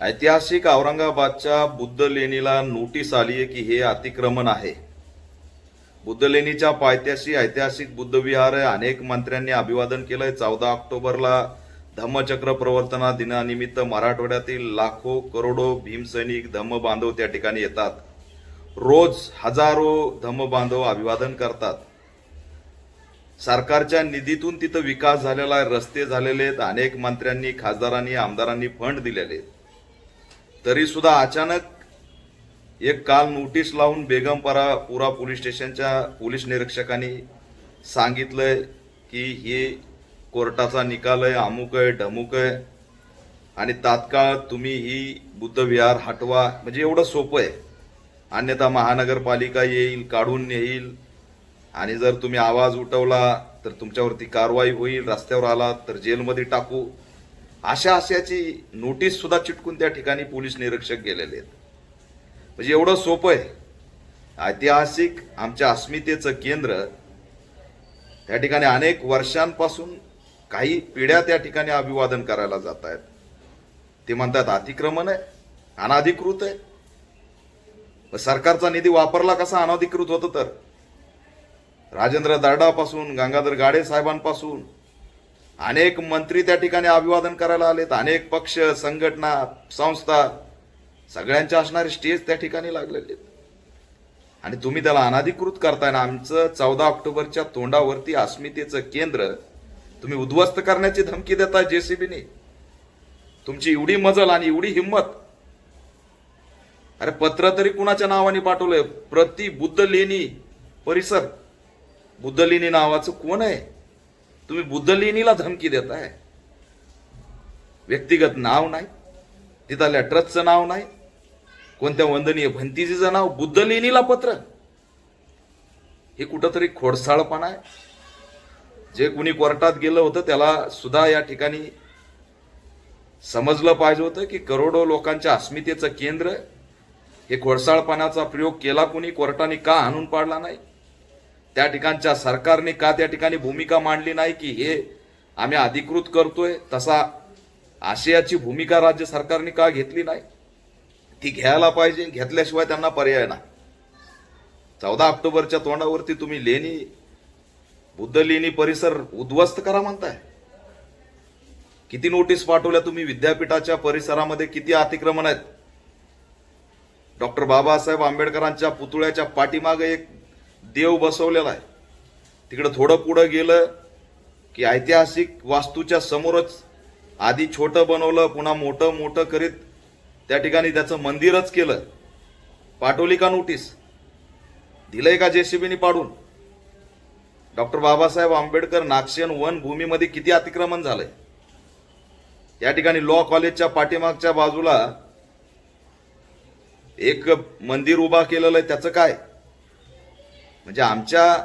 ऐतिहासिक औरंगाबादच्या बुद्ध लेणीला नोटीस आली आहे की हे अतिक्रमण आहे. बुद्ध लेणीच्या पायथ्याशी ऐतिहासिक बुद्ध विहार आहे. अनेक मंत्र्यांनी अभिवादन केलंय. चौदा ऑक्टोबरला धम्मचक्र प्रवर्तना दिनानिमित्त मराठवाड्यातील लाखो करोडो भीमसैनिक धम्म बांधव त्या ठिकाणी येतात. रोज हजारो धम्म बांधव अभिवादन करतात. सरकारच्या निधीतून तिथं विकास झालेला आहे. रस्ते झालेले आहेत. अनेक मंत्र्यांनी खासदारांनी आमदारांनी फंड दिलेले आहेत. तरी सुद्धा अचानक एक काल नोटीस लावून बेगमपरा पुरा पोलीस स्टेशनच्या पोलीस निरीक्षकांनी सांगितलंय की हे कोर्टाचा निकाल आहे अमुक आहे ढमुक आहे. आणि तात्काळ तुम्ही ही बुद्धविहार हटवा. म्हणजे एवढं सोपं आहे. अन्यथा महानगरपालिका येईल काढून येईल आणि जर तुम्ही आवाज उठवला तर तुमच्यावरती कारवाई होईल रस्त्यावर आला तर जेलमध्ये टाकू. अशा अशाची नोटीस सुद्धा चिटकून त्या ठिकाणी पोलीस निरीक्षक गेलेले आहेत. म्हणजे एवढं सोपं आहे. ऐतिहासिक आमच्या अस्मितेचं केंद्र त्या ठिकाणी अनेक वर्षांपासून काही पिढ्या त्या ठिकाणी अभिवादन करायला जात आहेत. ते म्हणतात अतिक्रमण आहे अनाधिकृत आहे. मग सरकारचा निधी वापरला कसा अनधिकृत होतं तर? राजेंद्र दर्डापासून गंगाधर गाडे साहेबांपासून अनेक मंत्री त्या ठिकाणी अभिवादन करायला आलेत. अनेक पक्ष संघटना संस्था सगळ्यांचे असणारे स्टेज त्या ठिकाणी लागलेले आहेत. आणि तुम्ही त्याला अनाधिकृत करताय ना आमचं चौदा ऑक्टोबरच्या तोंडावरती अस्मितेचं केंद्र तुम्ही उद्ध्वस्त करण्याची धमकी देताय जेसीबीने. तुमची एवढी मजल आणि एवढी हिंमत. अरे पत्र तरी कुणाच्या नावाने पाठवलंय? प्रति बुद्ध लेणी परिसर. बुद्ध लेणी नावाचं कोण आहे? तुम्ही बुद्ध लेणीला धमकी देताय. व्यक्तिगत नाव नाही. तिथल्या ट्रस्टचं नाव नाही. कोणत्या वंदनीय भंतीजीचं नाव बुद्ध लेणीला पत्र. हे कुठंतरी खोडसाळपणा आहे. जे कुणी कोर्टात गेलं होतं त्याला सुद्धा या ठिकाणी समजलं पाहिजे होतं की करोडो लोकांच्या अस्मितेचं केंद्र हे खोडसाळपणाचा प्रयोग केला कुणी कोर्टाने का आणून पाडला नाही? त्या ठिकाणच्या सरकारने का त्या ठिकाणी भूमिका मांडली नाही की हे आम्ही अधिकृत करतोय तसा आशयाची भूमिका राज्य सरकारने का घेतली नाही? ती घ्यायला पाहिजे घेतल्याशिवाय त्यांना पर्याय नाही. चौदा ऑक्टोबरच्या तोंडावरती तुम्ही लेणी बुद्ध लेणी परिसर उद्ध्वस्त करा म्हणताय. किती नोटीस पाठवल्या तुम्ही? विद्यापीठाच्या परिसरामध्ये किती अतिक्रमण आहेत? डॉक्टर बाबासाहेब आंबेडकरांच्या पुतळ्याच्या पाठीमागे एक देव बसवलेला आहे. तिकडं थोडं पुढं गेलं की ऐतिहासिक वास्तूच्या समोरच आधी छोटं बनवलं पुन्हा मोठं मोठं करीत त्या ठिकाणी त्याचं मंदिरच केलं. पाठवली का नोटीस. दिलंय का जेसीबीनी पाडून? डॉक्टर बाबासाहेब आंबेडकर नागशेन वन भूमीमध्ये किती अतिक्रमण झालंय? या ठिकाणी लॉ कॉलेजच्या पाठीमागच्या बाजूला एक मंदिर उभा केलेलं आहे त्याचं काय? म्हणजे आमच्या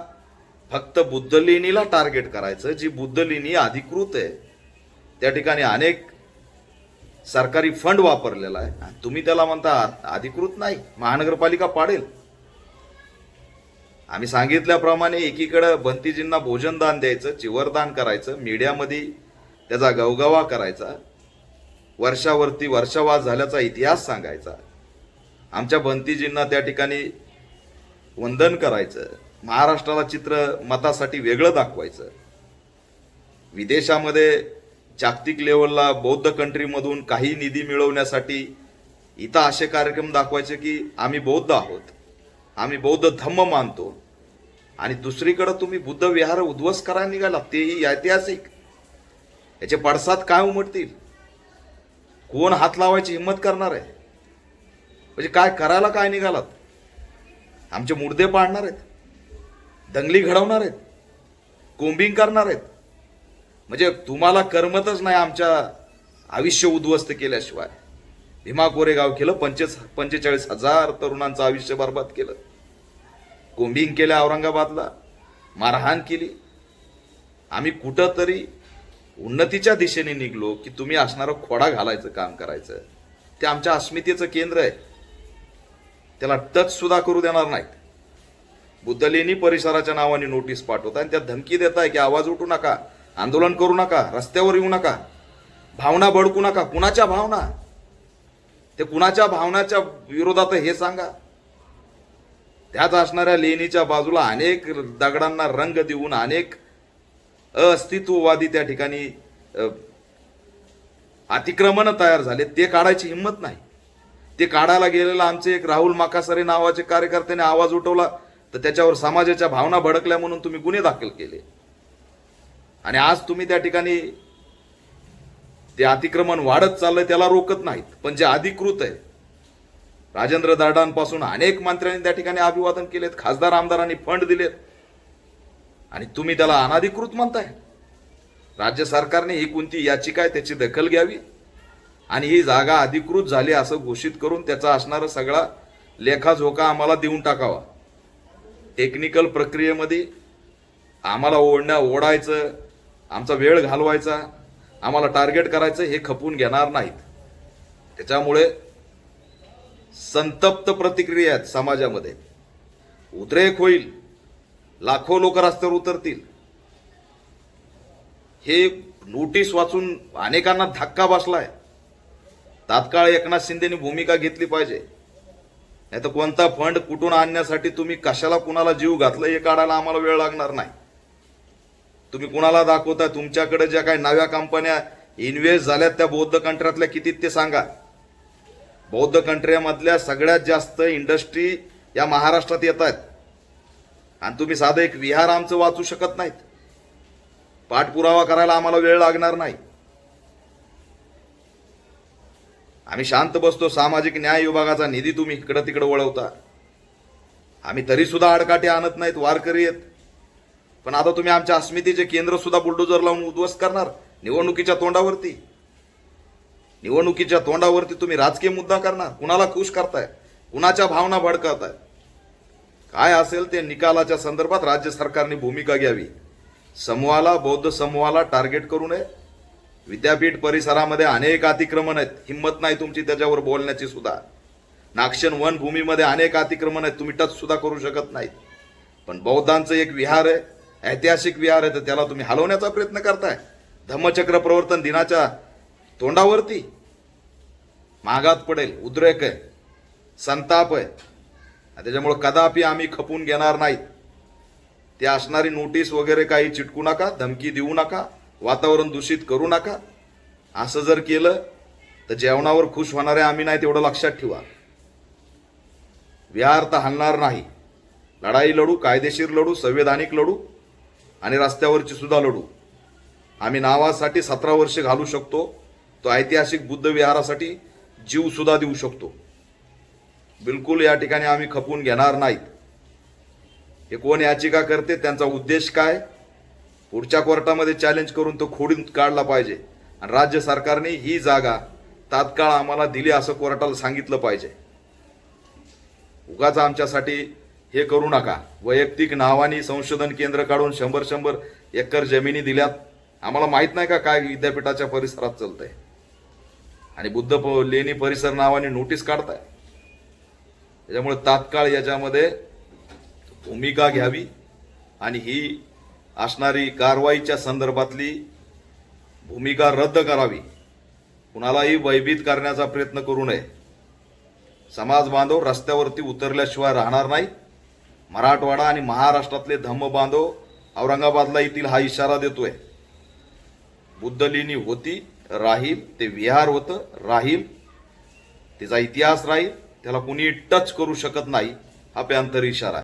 फक्त बुद्धलिनीला टार्गेट करायचं जी बुद्धलिनी अधिकृत आहे. त्या ठिकाणी अनेक सरकारी फंड वापरलेला आहे. आणि तुम्ही त्याला म्हणता अधिकृत नाही महानगरपालिका पाडेल. आम्ही सांगितल्याप्रमाणे एकीकडं भंतीजींना भोजनदान द्यायचं चिवरदान करायचं मीडियामध्ये त्याचा गवगवा करायचा वर्षावरती वर्षावास झाल्याचा इतिहास सांगायचा. आमच्या भंतीजींना त्या ठिकाणी वंदन करायचं महाराष्ट्राला चित्र मतासाठी वेगळं दाखवायचं. विदेशामध्ये जागतिक लेवलला बौद्ध कंट्रीमधून काही निधी मिळवण्यासाठी इथं असे कार्यक्रम दाखवायचे की आम्ही बौद्ध आहोत. आम्ही बौद्ध धम्म मानतो. आणि दुसरीकडं तुम्ही बुद्ध विहार उद्ध्वस्त करायला निघाला तेही ऐतिहासिक. याचे पडसाद काय उमटतील? कोण हात लावायची हिंमत करणार आहे? म्हणजे काय करायला काय निघालात? आमचे मुर्दे पाडणार आहेत. दंगली घडवणार आहेत. कोंबिंग करणार आहेत. म्हणजे तुम्हाला करमतच नाही आमच्या आयुष्य उद्ध्वस्त केल्याशिवाय. भीमा कोरेगाव केलं पंचे पंचेचाळीस हजार तरुणांचं आयुष्य बर्बाद केलं. कोंबिंग केलं औरंगाबादला मारहाण केली. आम्ही कुठंतरी उन्नतीच्या दिशेने निघलो की तुम्ही असणारं खोडा घालायचं काम करायचं. ते आमच्या अस्मितेचं केंद्र आहे. त्याला टच सुद्धा करू देणार नाहीत. बुद्धलेनी परिसराच्या नावाने नोटीस पाठवत आणि त्यात धमकी देत आहे की आवाज उठू नका आंदोलन करू नका रस्त्यावर येऊ नका भावना बडकू नका कुणाच्या भावना? ते कुणाच्या भावनाच्या विरोधात हे सांगा. त्याच असणाऱ्या लेणीच्या बाजूला अनेक दगडांना रंग देऊन अनेक अस्तित्ववादी त्या ठिकाणी अतिक्रमण तयार झाले ते काढायची हिंमत नाही. ते काढायला गेलेला आमचे एक राहुल माकासरे नावाचे कार्यकर्त्याने आवाज उठवला तर त्याच्यावर समाजाच्या भावना भडकल्या म्हणून तुम्ही गुन्हे दाखल केले. आणि आज तुम्ही त्या ठिकाणी ते अतिक्रमण वाढत चाललंय त्याला रोकत नाहीत पण जे अधिकृत आहे राजेंद्र दाडांपासून अनेक मंत्र्यांनी त्या ठिकाणी अभिवादन केलेत खासदार आमदारांनी फंड दिलेत. आणि तुम्ही त्याला अनाधिकृत म्हणताय. राज्य सरकारने ही कोणती याचिका आहे त्याची दखल घ्यावी? आणि ही जागा अधिकृत झाली असं घोषित करून त्याचा असणारा सगळा लेखाझोका आम्हाला देऊन टाकावा. टेक्निकल प्रक्रियेमध्ये आम्हाला ओढण्या ओढायचं आमचा वेळ घालवायचा आम्हाला टार्गेट करायचं हे खपून घेणार नाहीत. त्याच्यामुळे संतप्त प्रतिक्रिया आहेत समाजामध्ये. उद्रेक होईल लाखो लोक रस्त्यावर उतरतील. हे नोटीस वाचून अनेकांना धक्का बसला आहे तात्काळ एकनाथ शिंदेनी भूमिका घेतली पाहिजे. नाही तर कोणता फंड कुठून आणण्यासाठी तुम्ही कशाला कुणाला जीव घातला हे काढायला आम्हाला वेळ लागणार नाही. तुम्ही कुणाला दाखवता तुमच्याकडे ज्या काही नव्या कंपन्या इन्व्हेस्ट झाल्यात त्या बौद्ध कंट्र्यातल्या किती ते सांगा. बौद्ध कंट्र्यामधल्या सगळ्यात जास्त इंडस्ट्री या महाराष्ट्रात येत आहेत. आणि तुम्ही साधं एक विहार आमचं वाचू शकत नाहीत. पाठपुरावा करायला आम्हाला वेळ लागणार नाही. आम्ही शांत बसतो सामाजिक न्याय विभागाचा निधी तुम्ही इकडं तिकडं वळवता. आम्ही तरी सुद्धा आडकाठी आणत नाहीत वारकरी आहेत. पण आता तुम्ही आमच्या अस्मितेचे केंद्र सुद्धा बुलडोजर लावून उद्ध्वस्त करणार निवडणुकीच्या तोंडावरती. निवडणुकीच्या तोंडावरती तुम्ही राजकीय मुद्दा करणार कुणाला खुश करताय कुणाच्या भावना भडकवताय. काय असेल ते निकालाच्या संदर्भात राज्य सरकारने भूमिका घ्यावी. समूहाला बौद्ध समूहाला टार्गेट करू नये. विद्यापीठ परिसरामध्ये अनेक अतिक्रमण आहेत. हिंमत नाही तुमची त्याच्यावर बोलण्याची सुद्धा. नागशन वन भूमीमध्ये अनेक अतिक्रमण आहेत. तुम्ही टच सुद्धा करू शकत नाहीत. पण बौद्धांचं एक विहार आहे ऐतिहासिक विहार आहे तर त्याला तुम्ही हलवण्याचा प्रयत्न करताय. धम्मचक्र प्रवर्तन दिनाच्या तोंडावरती मागात पडेल उद्रेक आहे संताप आहे. त्याच्यामुळं त्याच्यामुळे कदापि आम्ही खपून घेणार नाहीत. ते असणारी नोटीस वगैरे काही चिटकू नका धमकी देऊ नका. वातावरण दूषित करू नका. असं जर केलं तर जेवणावर खुश होणारे आम्ही नाही तेवढं लक्षात ठेवा. विहार तर हलणार नाही. लढाई लढू कायदेशीर लढू संवैधानिक लढू आणि रस्त्यावरची सुद्धा लढू. आम्ही नावासाठी सतरा वर्षे घालू शकतो. तो ऐतिहासिक बुद्ध विहारासाठी जीव सुद्धा देऊ शकतो. बिलकुल या ठिकाणी आम्ही खपून घेणार नाहीत. हे कोण याचिका करते त्यांचा उद्देश काय? पुढच्या कोर्टामध्ये चॅलेंज करून तो खोडून काढला पाहिजे. आणि राज्य सरकारने ही जागा तात्काळ आम्हाला दिली असं कोर्टाला सांगितलं पाहिजे. उगाच आमच्यासाठी हे करू नका. वैयक्तिक नावानी संशोधन केंद्र काढून शंभर शंभर एकर जमिनी दिल्यात. आम्हाला माहीत नाही का काय विद्यापीठाच्या परिसरात चालतंय. आणि बुद्ध प- लेणी परिसर नावाने नोटीस काढताय. त्याच्यामुळे तात्काळ याच्यामध्ये भूमिका घ्यावी आणि ही असणारी कारवाईच्या संदर्भातली भूमिका रद्द करावी. कुणालाही भयभीत करण्याचा प्रयत्न करू नये. समाज बांधव रस्त्यावरती उतरल्याशिवाय राहणार नाही मराठवाडा आणि महाराष्ट्रातले धम्म बांधव औरंगाबादला येथील हा इशारा देतोय. बुद्धलिनी होती राहील ते विहार होतं राहील तिचा इतिहास राहील त्याला कुणी टच करू शकत नाही हा प्यांतर इशारा आहे.